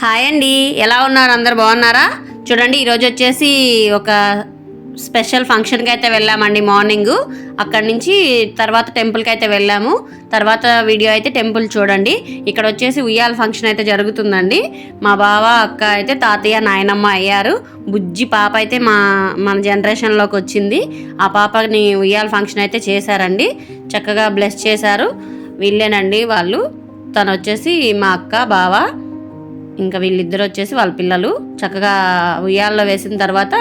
Hi అండి. ఎలా ఉన్నారు? అందరు బాగున్నారా? చూడండి ఈరోజు వచ్చేసి ఒక స్పెషల్ ఫంక్షన్కి అయితే వెళ్ళామండి మార్నింగ్. అక్కడి నుంచి తర్వాత టెంపుల్కి అయితే వెళ్ళాము. తర్వాత వీడియో అయితే టెంపుల్ చూడండి. ఇక్కడ వచ్చేసి ఉయ్యాల ఫంక్షన్ అయితే జరుగుతుందండి. మా బావ అక్క అయితే తాతయ్య నాయనమ్మ అయ్యారు. బుజ్జి పాప అయితే మా మన జనరేషన్లోకి వచ్చింది. ఆ పాపని ఉయ్యాల ఫంక్షన్ అయితే చేశారండి. చక్కగా బ్లెస్ చేశారు. వీళ్ళేనండి వాళ్ళు. తను వచ్చేసి మా అక్క బావ ఇంకా వీళ్ళిద్దరు వచ్చేసి వాళ్ళ పిల్లలు. చక్కగా ఉయ్యాల్లో వేసిన తర్వాత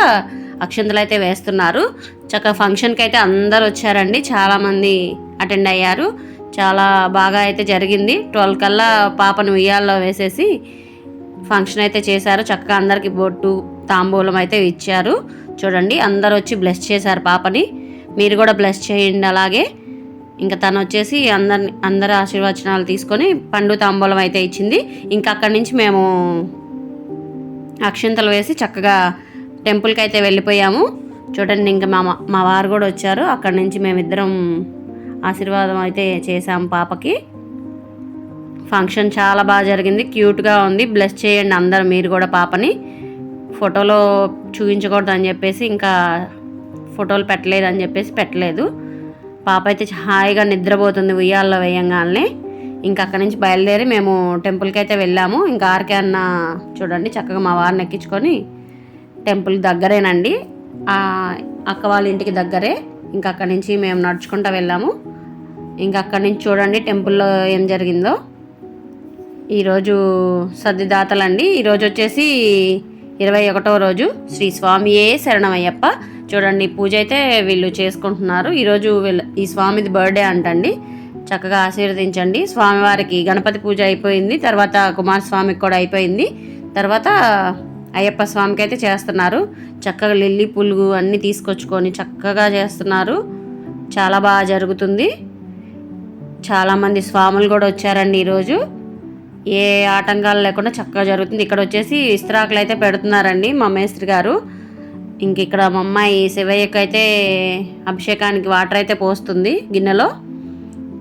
అక్షంతలు అయితే వేస్తున్నారు. చక్కగా ఫంక్షన్కి అయితే అందరు వచ్చారండి. చాలామంది అటెండ్ అయ్యారు. చాలా బాగా అయితే జరిగింది. ట్వెల్వ్ కల్లా పాపను ఉయ్యాల్లో వేసేసి ఫంక్షన్ అయితే చేశారు. చక్కగా అందరికి బొట్టు తాంబూలం అయితే ఇచ్చారు. చూడండి అందరు వచ్చి బ్లెస్ చేశారు పాపని. మీరు కూడా బ్లెస్ చేయండి అలాగే. ఇంకా తను వచ్చేసి అందరిని అందరి ఆశీర్వచనాలు తీసుకొని పండు తాంబూలం అయితే ఇచ్చింది. ఇంకా అక్కడి నుంచి మేము అక్షంతలు వేసి చక్కగా టెంపుల్కి అయితే వెళ్ళిపోయాము. చూడండి ఇంకా మా మా వారు కూడా వచ్చారు. అక్కడి నుంచి మేమిద్దరం ఆశీర్వాదం అయితే చేసాం పాపకి. ఫంక్షన్ చాలా బాగా జరిగింది. క్యూట్గా ఉంది. బ్లెస్ చేయండి అందరు మీరు కూడా పాపని. ఫోటోలో చూపించకూడదు అని చెప్పేసి ఇంకా ఫోటోలు పెట్టలేదు అని చెప్పేసి పెట్టలేదు. పాప అయితే హాయిగా నిద్రపోతుంది ఉయ్యాల్లో వేయంగానే. ఇంకా అక్కడి నుంచి బయలుదేరి మేము టెంపుల్కి అయితే వెళ్ళాము. ఇంకా ఆర్కే అన్న చూడండి చక్కగా మా వారిని ఎక్కించుకొని టెంపుల్ దగ్గరేనండి. ఆ అక్క వాళ్ళ ఇంటికి దగ్గరే. ఇంకా అక్కడి నుంచి మేము నడుచుకుంటూ వెళ్ళాము. ఇంకా అక్కడి నుంచి చూడండి టెంపుల్లో ఏం జరిగిందో. ఈరోజు సర్దిదాతలండి ఈరోజు వచ్చేసి ఇరవై ఒకటో రోజు శ్రీ స్వామియే శరణమయ్యప్ప. చూడండి పూజ అయితే వీళ్ళు చేసుకుంటున్నారు. ఈరోజు వీళ్ళ ఈ స్వామిది బర్త్డే అంటండి. చక్కగా ఆశీర్వదించండి. స్వామివారికి గణపతి పూజ అయిపోయింది. తర్వాత కుమారస్వామికి కూడా అయిపోయింది. తర్వాత అయ్యప్ప స్వామికి అయితే చేస్తున్నారు. చక్కగా లిల్లీ పులుగు అన్నీ తీసుకొచ్చుకొని చక్కగా చేస్తున్నారు. చాలా బాగా జరుగుతుంది. చాలామంది స్వాములు కూడా వచ్చారండి ఈరోజు ఏ ఆటంకాలు లేకుండా చక్కగా జరుగుతుంది. ఇక్కడ వచ్చేసి ఇస్త్రాకులు అయితే పెడుతున్నారండి మా మేస్త్రి గారు. ఇంక ఇక్కడ మా అమ్మాయి శివయ్యకి అయితే అభిషేకానికి వాటర్ అయితే పోస్తుంది గిన్నెలో.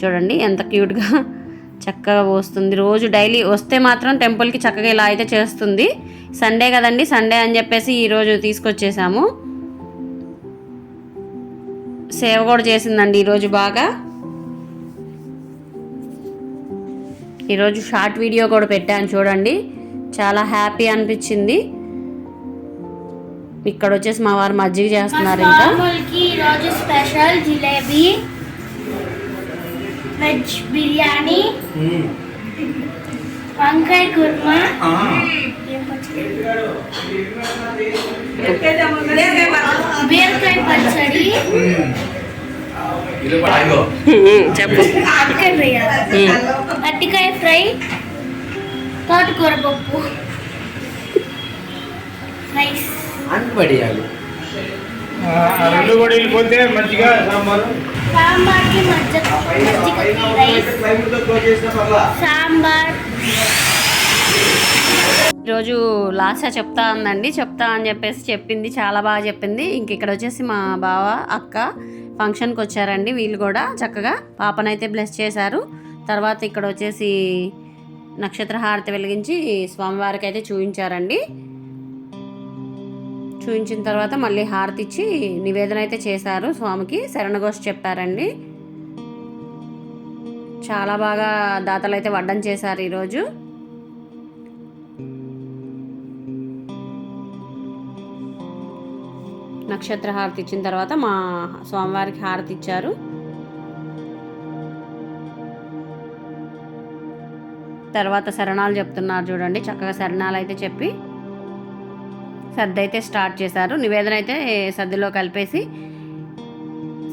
చూడండి ఎంత క్యూట్గా చక్కగా పోస్తుంది. రోజు డైలీ వస్తే మాత్రం టెంపుల్కి చక్కగా ఇలా అయితే చేస్తుంది. సండే కదండి సండే అని చెప్పేసి ఈరోజు తీసుకొచ్చేసాము. సేవ కూడా చేసిందండి ఈరోజు బాగా. ఈరోజు షార్ట్ వీడియో కూడా పెట్టాను చూడండి. చాలా హ్యాపీ అనిపించింది. ఇక్కడ వచ్చేసి మా వారు మజ్జిగ చేస్తున్నారు ఇంకా. ఈరోజు స్పెషల్ జిలేబీ వెజ్ బిర్యానీ వంకాయ కుర్మా. పచ్చడి? బీరకాయ పచ్చడి. చెప్పు. అరటికాయ ఫ్రై అరటికాయ ఫ్రై తోటకూర పప్పు రైస్. రెండు కూడా వెళ్ళిపోతే మంచిగా సాంబారు? సాంబార్కి సాంబార్. ఈరోజు లాసా చెప్తా ఉందండి. చెప్తా అని చెప్పేసి చెప్పింది చాలా బాగా చెప్పింది. ఇంక ఇక్కడ వచ్చేసి మా బావ అక్క ఫంక్షన్కి వచ్చారండి. వీళ్ళు కూడా చక్కగా పాపనైతే బ్లెస్ చేశారు. తర్వాత ఇక్కడ వచ్చేసి నక్షత్ర హారతి వెలిగించి స్వామివారికి అయితే చూపించారండి. చూపించిన తర్వాత మళ్ళీ హారతి ఇచ్చి నివేదన అయితే చేశారు. స్వామికి శరణఘోష్ చెప్పారండి. చాలా బాగా దాతలు అయితే వడ్డం చేశారు ఈరోజు. నక్షత్ర హారతి ఇచ్చిన తర్వాత మా స్వామివారికి హారతి ఇచ్చారు. తర్వాత శరణాలు చెప్తున్నారు చూడండి. చక్కగా శరణాలు అయితే చెప్పి సర్ది అయితే స్టార్ట్ చేశారు. నివేదన అయితే సర్దిలో కలిపేసి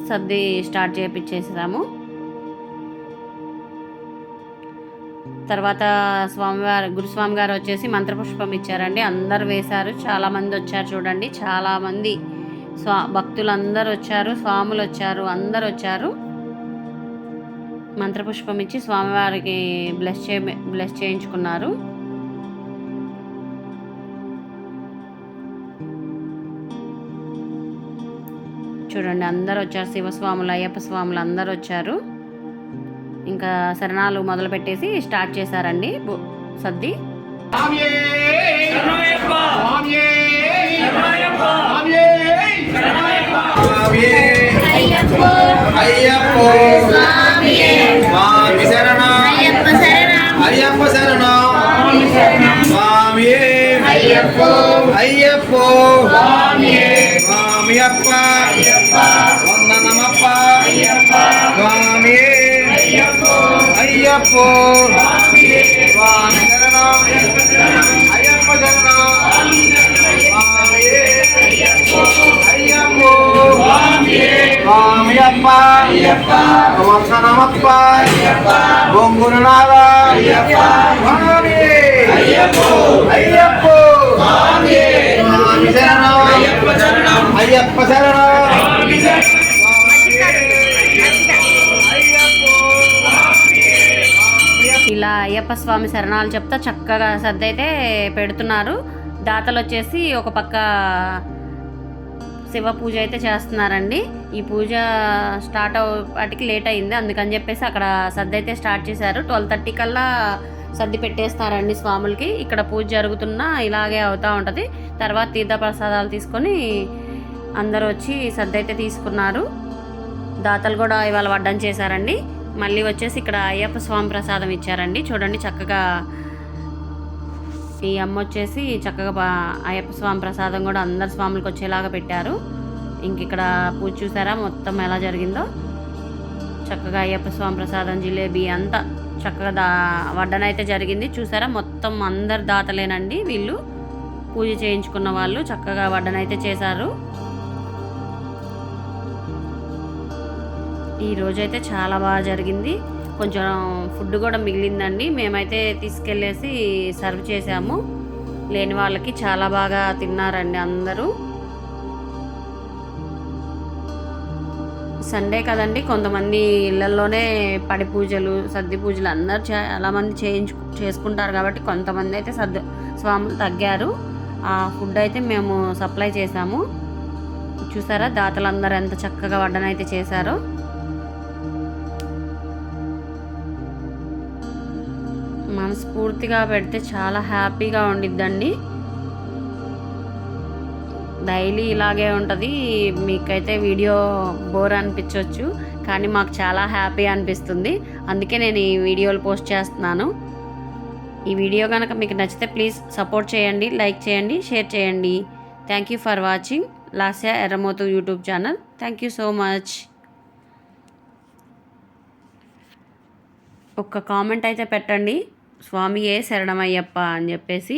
సర్ది స్టార్ట్ చేపించేసాము తర్వాత స్వామివారు గురుస్వామి గారు వచ్చేసి మంత్రపుష్పం ఇచ్చారండి. అందరు వేశారు. చాలామంది వచ్చారు చూడండి. చాలామంది స్వా భక్తులు అందరు వచ్చారు. స్వాములు వచ్చారు. అందరు వచ్చారు. మంత్రపుష్పం ఇచ్చి స్వామివారికి బ్లెస్ చే బ్లెస్ చేయించుకున్నారు. చూడండి అందరు వచ్చారు. శివస్వాములు అయ్యప్ప స్వాములు అందరు వచ్చారు. ఇంకా శరణాలు మొదలు పెట్టేసి స్టార్ట్ చేశారండి. స్వామియే! అయ్యప్ప! అయ్యప్పో! స్వామి శరణం! అయ్యప్ప శరణం! అయ్యప్ప శరణం! స్వామియే! అయ్యప్పో. శరణం అయ్యప్ప. అయ్యప్పో. స్వామి అప్ప వందనమప్ప బొంగురునాథ స్వామి అయ్యప్పో. అయ్యప్పో. అయ్యప్ప. స్వామి శరణాలు చెప్తా చక్కగా సర్దైతే పెడుతున్నారు. దాతలు వచ్చేసి ఒక పక్క శివ పూజ అయితే చేస్తున్నారండి. ఈ పూజ స్టార్ట్ అవ్వటికి లేట్ అయింది అందుకని చెప్పేసి అక్కడ సర్ది అయితే స్టార్ట్ చేశారు. ట్వెల్వ్ థర్టీ కల్లా సర్ది పెట్టేస్తారండి స్వాములకి. ఇక్కడ పూజ జరుగుతున్నా ఇలాగే అవుతూ ఉంటుంది. తర్వాత తీర్థ ప్రసాదాలు తీసుకొని అందరూ వచ్చి సర్ది అయితే తీసుకున్నారు. దాతలు కూడా ఇవాళ వడ్డం చేశారండి. మళ్ళీ వచ్చేసి ఇక్కడ అయ్యప్ప స్వామి ప్రసాదం ఇచ్చారండి. చూడండి చక్కగా ఈ అమ్మ వచ్చేసి చక్కగా అయ్యప్ప స్వామి ప్రసాదం కూడా అందరు స్వాములకు వచ్చేలాగా పెట్టారు. ఇంక ఇక్కడ పూజ చూసారా? మొత్తం ఎలా జరిగిందో. చక్కగా అయ్యప్ప స్వామి ప్రసాదం జిలేబీ అంతా చక్కగా దా వడ్డన అయితే జరిగింది. చూసారా? మొత్తం అందరు దాతలేనండి వీళ్ళు. పూజ చేయించుకున్న వాళ్ళు చక్కగా వడ్డనైతే చేశారు. ఈరోజైతే చాలా బాగా జరిగింది. కొంచెం ఫుడ్ కూడా మిగిలిందండి. మేమైతే తీసుకెళ్ళేసి సర్వ్ చేసాము. లేని వాళ్ళకి చాలా బాగా తిన్నారండి అందరూ. సండే కదండి కొంతమంది ఇళ్ళల్లోనే పడి పూజలు సర్ది పూజలు అందరు చాలామంది చేయించు చేసుకుంటారు కాబట్టి కొంతమంది అయితే సర్దు స్వాములు తగ్గారు. ఆ ఫుడ్ అయితే మేము సప్లై చేసాము. చూసారా దాతలందరూ ఎంత చక్కగా వడ్డనైతే చేశారో. మనస్ఫూర్తిగా పెడితే చాలా హ్యాపీగా ఉండిద్దండి. డైలీ ఇలాగే ఉంటుంది. మీకైతే వీడియో బోర్ అనిపించవచ్చు కానీ మాకు చాలా హ్యాపీ అనిపిస్తుంది. అందుకే నేను ఈ వీడియోలు పోస్ట్ చేస్తున్నాను. ఈ వీడియో కనుక మీకు నచ్చితే ప్లీజ్ సపోర్ట్ చేయండి లైక్ చేయండి షేర్ చేయండి. Thank you for watching. Lasya Erramothu YouTube channel. Thank you so much. ఒక్క కామెంట్ అయితే పెట్టండి. స్వామి ఏ శరణమయ్యప్ప అని చెప్పేసి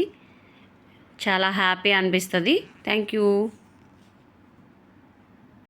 చాలా హ్యాపీ అనిపిస్తుంది. Thank you